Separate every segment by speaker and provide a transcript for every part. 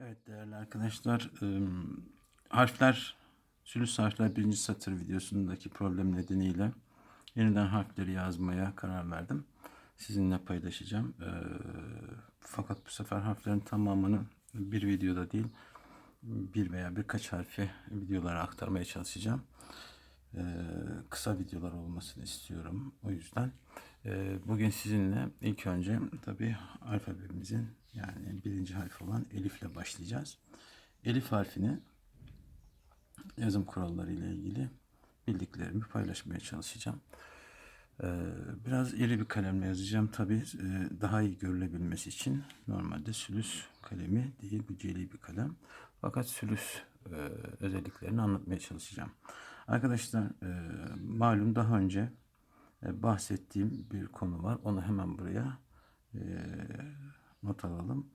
Speaker 1: Evet değerli arkadaşlar, ım, harfler, sülüs harfler birinci satır videosundaki problem nedeniyle yeniden harfleri yazmaya karar verdim. Sizinle paylaşacağım. Fakat bu sefer harflerin tamamını bir videoda değil, bir veya birkaç harfi videolara aktarmaya çalışacağım. Kısa videolar olmasını istiyorum. O yüzden bugün sizinle ilk önce tabii alfabemizin yani birinci harfi olan Elif ile başlayacağız. Elif harfini yazım kuralları ile ilgili bildiklerimi paylaşmaya çalışacağım. Ee, biraz iri bir kalemle yazacağım tabii e, daha iyi görülebilmesi için normalde sülüs kalemi değil bu celi bir kalem. Fakat sülüs e, özelliklerini anlatmaya çalışacağım. Arkadaşlar e, malum daha önce bahsettiğim bir konu var. Onu hemen buraya e, not alalım.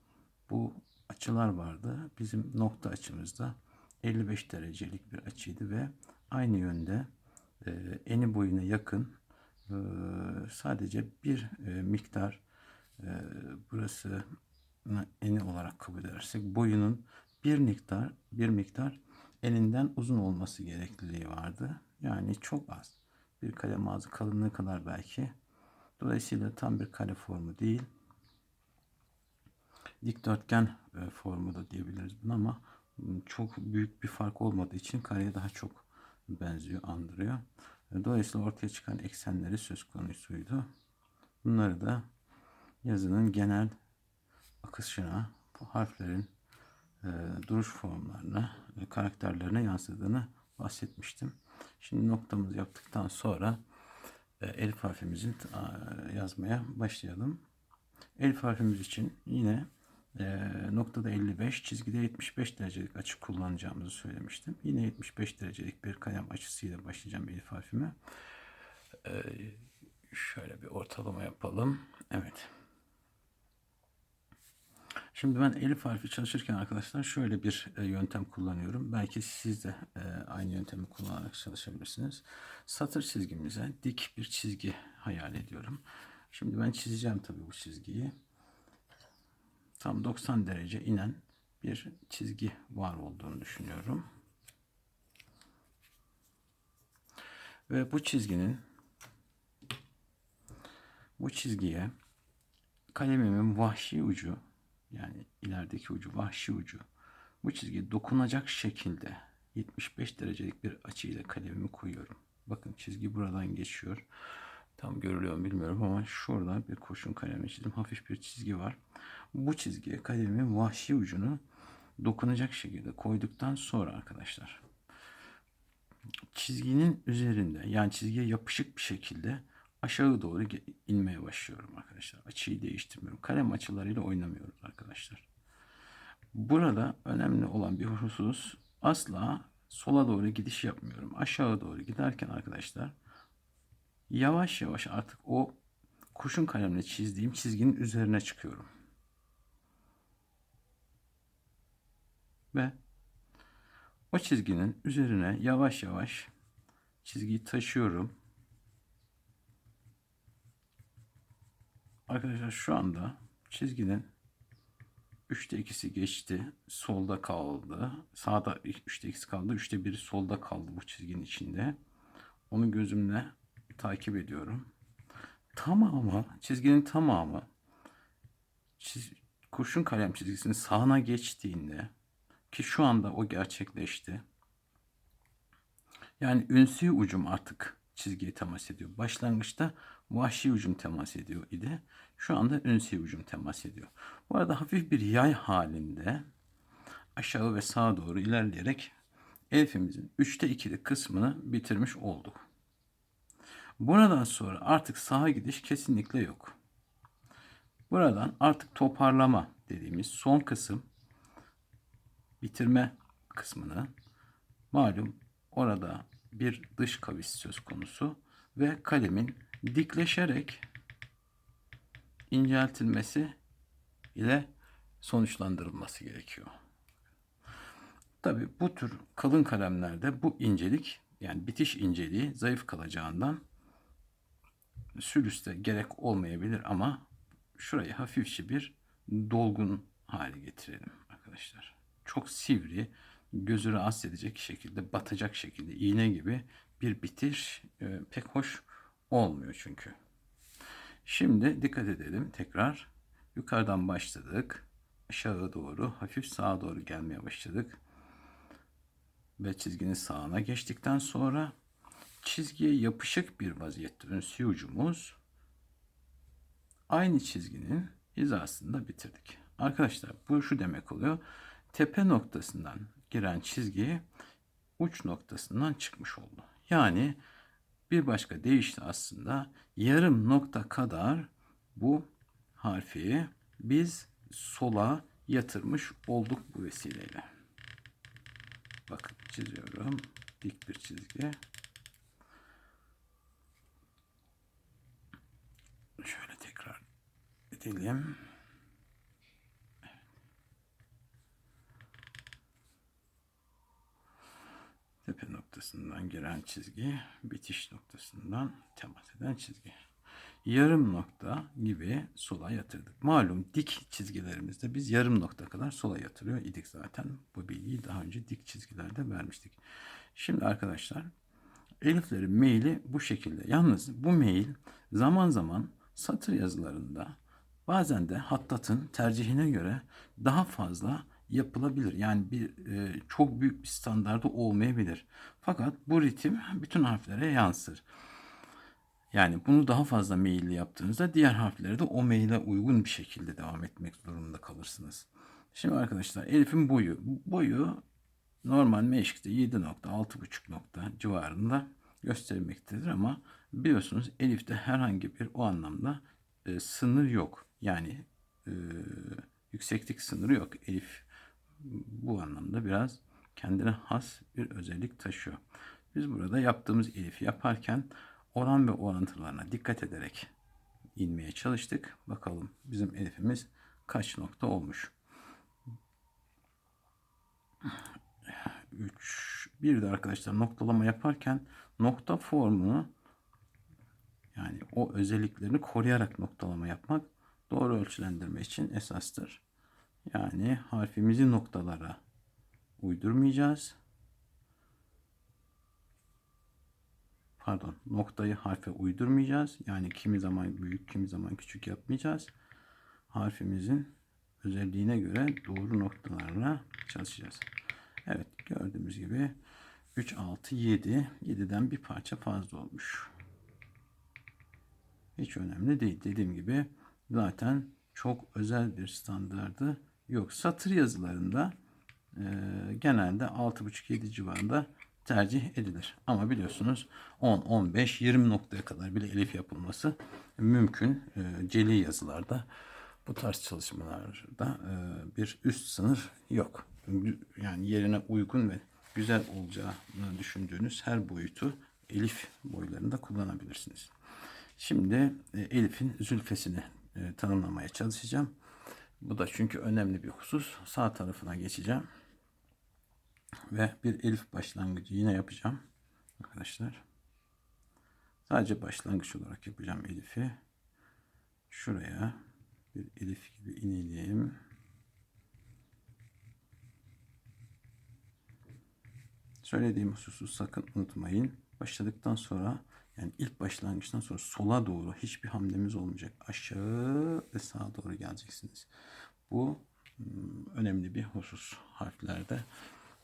Speaker 1: Bu açılar vardı. Bizim nokta açımızda 55 derecelik bir açıydı ve aynı yönde e, eni boyuna yakın e, sadece bir e, miktar e, burası eni olarak kabul edersek boyunun bir miktar bir miktar eninden uzun olması gerekliliği vardı. Yani çok az. Bir kalem ağzı kalınlığı kadar belki. Dolayısıyla tam bir kare formu değil. Dikdörtgen e, formu da diyebiliriz buna ama çok büyük bir fark olmadığı için kareye daha çok benziyor, andırıyor. E, Dolayısıyla ortaya çıkan eksenleri söz konusuydu. Bunları da yazının genel akışına, bu harflerin e, duruş formlarına, karakterlerine yansıdığını bahsetmiştim. Şimdi noktamızı yaptıktan sonra e, elif harfimizin e, yazmaya başlayalım. Elif harfimiz için yine e, noktada 55, çizgide 75 derecelik açı kullanacağımızı söylemiştim. Yine 75 derecelik bir kalem açısıyla başlayacağım elif harfime. E, şöyle bir ortalama yapalım. Evet. Şimdi ben elif harfi çalışırken arkadaşlar şöyle bir e, yöntem kullanıyorum. Belki siz de e, aynı yöntemi kullanarak çalışabilirsiniz. Satır çizgimize dik bir çizgi hayal ediyorum. Şimdi ben çizeceğim tabii bu çizgiyi. Tam 90 derece inen bir çizgi var olduğunu düşünüyorum. Ve bu çizginin bu çizgiye kalemimin vahşi ucu yani ilerideki ucu vahşi ucu bu çizgiye dokunacak şekilde 75 derecelik bir açıyla kalemimi koyuyorum. Bakın çizgi buradan geçiyor. Tam görülüyor mu bilmiyorum ama şurada bir kurşun kalemi çizdim. Hafif bir çizgi var. Bu çizgiye kalemimin vahşi ucunu dokunacak şekilde koyduktan sonra arkadaşlar çizginin üzerinde yani çizgiye yapışık bir şekilde aşağı doğru inmeye başlıyorum arkadaşlar. Açıyı değiştirmiyorum. Kalem açılarıyla oynamıyoruz arkadaşlar. Burada önemli olan bir husus asla sola doğru gidiş yapmıyorum. Aşağı doğru giderken arkadaşlar yavaş yavaş artık o kurşun kalemle çizdiğim çizginin üzerine çıkıyorum. Ve o çizginin üzerine yavaş yavaş çizgiyi taşıyorum. Arkadaşlar şu anda çizginin 3'te 2'si geçti. Solda kaldı. Sağda 3'te 2'si kaldı. 3'te 1'i solda kaldı bu çizginin içinde. Onu gözümle takip ediyorum. Tamamı, çizginin tamamı çiz, kurşun kalem çizgisinin sağına geçtiğinde ki şu anda o gerçekleşti. Yani ünsi ucum artık çizgiye temas ediyor. Başlangıçta vahşi ucum temas ediyor idi. Şu anda ünsi ucum temas ediyor. Bu arada hafif bir yay halinde aşağı ve sağa doğru ilerleyerek elfimizin 3'te 2'lik kısmını bitirmiş olduk. Buradan sonra artık sağa gidiş kesinlikle yok. Buradan artık toparlama dediğimiz son kısım bitirme kısmını malum orada bir dış kavis söz konusu ve kalemin dikleşerek inceltilmesi ile sonuçlandırılması gerekiyor. Tabi bu tür kalın kalemlerde bu incelik yani bitiş inceliği zayıf kalacağından sülüste gerek olmayabilir ama şurayı hafifçe bir dolgun hale getirelim arkadaşlar. Çok sivri, gözü rahatsız edecek şekilde, batacak şekilde iğne gibi bir bitiş e, pek hoş olmuyor çünkü. Şimdi dikkat edelim tekrar. Yukarıdan başladık. Aşağı doğru, hafif sağa doğru gelmeye başladık. Ve çizginin sağına geçtikten sonra çizgiye yapışık bir vaziyette ön si ucumuz aynı çizginin hizasında bitirdik. Arkadaşlar bu şu demek oluyor. Tepe noktasından giren çizgi uç noktasından çıkmış oldu. Yani bir başka deyişle aslında yarım nokta kadar bu harfi biz sola yatırmış olduk bu vesileyle. Bakın çiziyorum. Dik bir çizgi. Şöyle tekrar edelim. Tepe noktasından giren çizgi, bitiş noktasından temas eden çizgi. Yarım nokta gibi sola yatırdık. Malum dik çizgilerimizde biz yarım nokta kadar sola yatırıyor idik zaten. Bu bilgiyi daha önce dik çizgilerde vermiştik. Şimdi arkadaşlar eliflerin maili bu şekilde. Yalnız bu mail zaman zaman satır yazılarında bazen de hattatın tercihine göre daha fazla yapılabilir. Yani bir e, çok büyük bir standardı olmayabilir. Fakat bu ritim bütün harflere yansır. Yani bunu daha fazla meyilli yaptığınızda diğer harflere de o maile uygun bir şekilde devam etmek durumunda kalırsınız. Şimdi arkadaşlar Elif'in boyu. Boyu normal meşkte 7 nokta 6,5 nokta civarında göstermektedir ama biliyorsunuz Elif'te herhangi bir o anlamda e, sınır yok. Yani e, yükseklik sınırı yok. Elif bu anlamda biraz kendine has bir özellik taşıyor. Biz burada yaptığımız elifi yaparken oran ve orantılarına dikkat ederek inmeye çalıştık. Bakalım bizim elifimiz kaç nokta olmuş. 3 bir de arkadaşlar noktalama yaparken nokta formunu yani o özelliklerini koruyarak noktalama yapmak doğru ölçülendirme için esastır. Yani harfimizi noktalara uydurmayacağız. Pardon, noktayı harfe uydurmayacağız. Yani kimi zaman büyük, kimi zaman küçük yapmayacağız. Harfimizin özelliğine göre doğru noktalarla çalışacağız. Evet, gördüğümüz gibi 3, 6, 7. 7'den bir parça fazla olmuş. Hiç önemli değil. Dediğim gibi zaten çok özel bir standardı yok. Satır yazılarında e, genelde 6,5-7 civarında tercih edilir. Ama biliyorsunuz 10, 15, 20 noktaya kadar bile elif yapılması mümkün. E, celi yazılarda bu tarz çalışmalarda e, bir üst sınır yok. Yani yerine uygun ve güzel olacağını düşündüğünüz her boyutu elif boylarında kullanabilirsiniz. Şimdi e, elifin zülfesini e, tanımlamaya çalışacağım. Bu da çünkü önemli bir husus. Sağ tarafına geçeceğim. Ve bir elif başlangıcı yine yapacağım. Arkadaşlar. Sadece başlangıç olarak yapacağım elifi. Şuraya bir elif gibi inelim. Söylediğim hususu sakın unutmayın. Başladıktan sonra yani ilk başlangıçtan sonra sola doğru hiçbir hamlemiz olmayacak. Aşağı ve sağa doğru geleceksiniz. Bu hmm, önemli bir husus harflerde.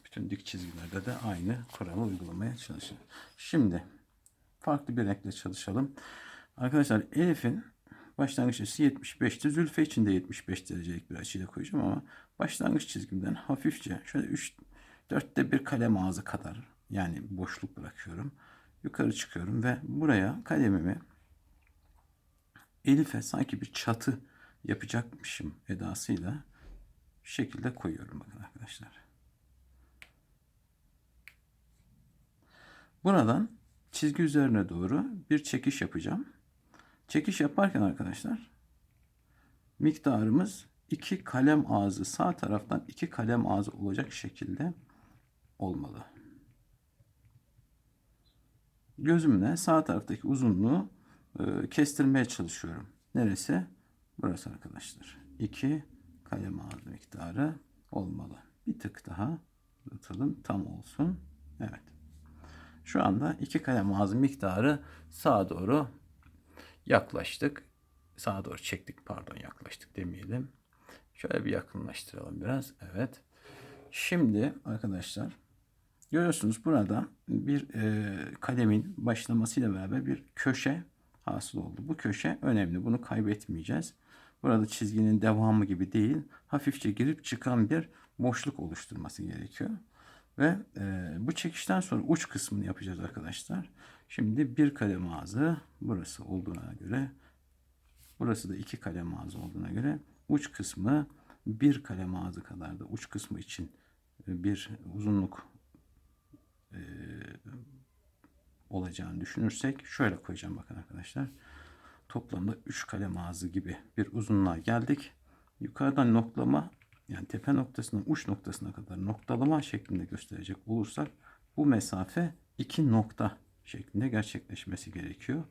Speaker 1: Bütün dik çizgilerde de aynı kuralı uygulamaya çalışın. Şimdi farklı bir renkle çalışalım. Arkadaşlar Elif'in başlangıç açısı 75'ti. Zülfe için de 75 derecelik bir açıyla koyacağım ama başlangıç çizgimden hafifçe şöyle 3 4'te bir kalem ağzı kadar yani boşluk bırakıyorum. Yukarı çıkıyorum ve buraya kalemimi Elif'e sanki bir çatı yapacakmışım edasıyla şu şekilde koyuyorum bakın arkadaşlar. Buradan çizgi üzerine doğru bir çekiş yapacağım. Çekiş yaparken arkadaşlar miktarımız iki kalem ağzı sağ taraftan iki kalem ağzı olacak şekilde olmalı. Gözümle sağ taraftaki uzunluğu e, kestirmeye çalışıyorum. Neresi? Burası arkadaşlar. 2 kalem ağzı miktarı olmalı. Bir tık daha atalım tam olsun. Evet. Şu anda iki kalem ağzı miktarı sağa doğru yaklaştık. Sağa doğru çektik pardon yaklaştık demeyelim. Şöyle bir yakınlaştıralım biraz. Evet. Şimdi arkadaşlar görüyorsunuz burada bir e, kalemin başlamasıyla beraber bir köşe hasıl oldu. Bu köşe önemli. Bunu kaybetmeyeceğiz. Burada çizginin devamı gibi değil, hafifçe girip çıkan bir boşluk oluşturması gerekiyor. Ve e, bu çekişten sonra uç kısmını yapacağız arkadaşlar. Şimdi bir kalem ağzı burası olduğuna göre burası da iki kalem ağzı olduğuna göre uç kısmı bir kalem ağzı kadar da uç kısmı için e, bir uzunluk e, olacağını düşünürsek şöyle koyacağım bakın arkadaşlar. Toplamda 3 kalem ağzı gibi bir uzunluğa geldik. Yukarıdan noklama yani tepe noktasından uç noktasına kadar noktalama şeklinde gösterecek olursak bu mesafe iki nokta şeklinde gerçekleşmesi gerekiyor.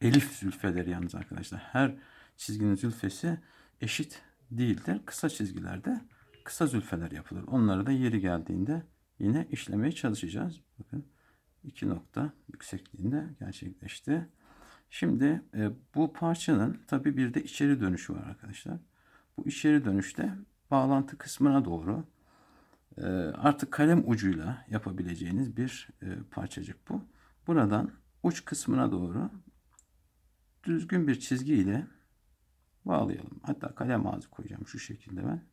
Speaker 1: Elif zülfeleri yalnız arkadaşlar. Her çizginin zülfesi eşit değildir. Kısa çizgilerde kısa zülfeler yapılır. Onları da yeri geldiğinde yine işlemeye çalışacağız. Bakın iki nokta yüksekliğinde gerçekleşti. Şimdi e, bu parçanın tabi bir de içeri dönüşü var arkadaşlar. Bu içeri dönüşte bağlantı kısmına doğru e, artık kalem ucuyla yapabileceğiniz bir e, parçacık bu. Buradan uç kısmına doğru düzgün bir çizgi ile bağlayalım. Hatta kalem ağzı koyacağım şu şekilde ben.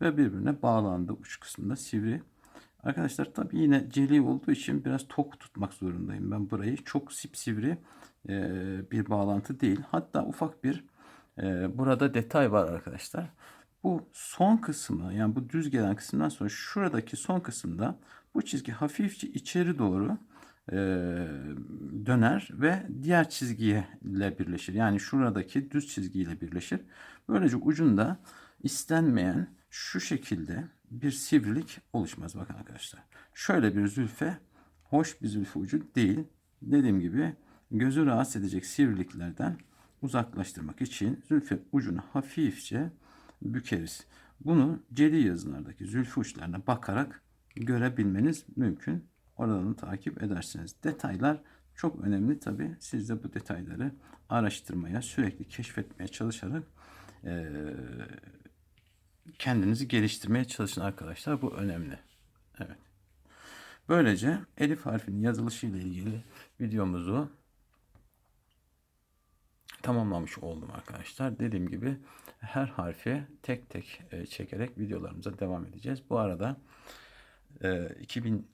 Speaker 1: Ve birbirine bağlandı uç kısmında sivri. Arkadaşlar tabi yine celi olduğu için biraz tok tutmak zorundayım ben burayı. Çok sipsivri e, bir bağlantı değil. Hatta ufak bir e, burada detay var arkadaşlar. Bu son kısmı yani bu düz gelen kısımdan sonra şuradaki son kısımda bu çizgi hafifçe içeri doğru e, döner ve diğer çizgiye ile birleşir. Yani şuradaki düz çizgiyle birleşir. Böylece ucunda istenmeyen şu şekilde bir sivrilik oluşmaz bakın arkadaşlar. Şöyle bir zülfe hoş bir zülfe ucu değil. Dediğim gibi gözü rahatsız edecek sivriliklerden uzaklaştırmak için zülfe ucunu hafifçe bükeriz. Bunu celi yazılardaki zülfü uçlarına bakarak görebilmeniz mümkün. Oradan takip edersiniz. Detaylar çok önemli tabi. Siz de bu detayları araştırmaya, sürekli keşfetmeye çalışarak e, kendinizi geliştirmeye çalışın arkadaşlar. Bu önemli. Evet. Böylece elif harfinin yazılışı ile ilgili videomuzu tamamlamış oldum arkadaşlar. Dediğim gibi her harfi tek tek e, çekerek videolarımıza devam edeceğiz. Bu arada e, 2000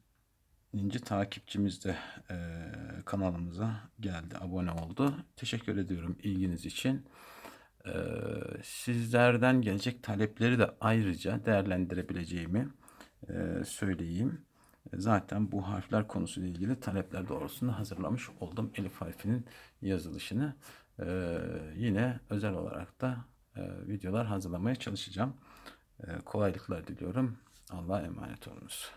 Speaker 1: takipçimiz de e, kanalımıza geldi, abone oldu. Teşekkür ediyorum ilginiz için. Sizlerden gelecek talepleri de ayrıca değerlendirebileceğimi söyleyeyim. Zaten bu harfler konusuyla ilgili talepler doğrultusunda hazırlamış oldum Elif harfinin yazılışını. Yine özel olarak da videolar hazırlamaya çalışacağım. Kolaylıklar diliyorum. Allah'a emanet olunuz.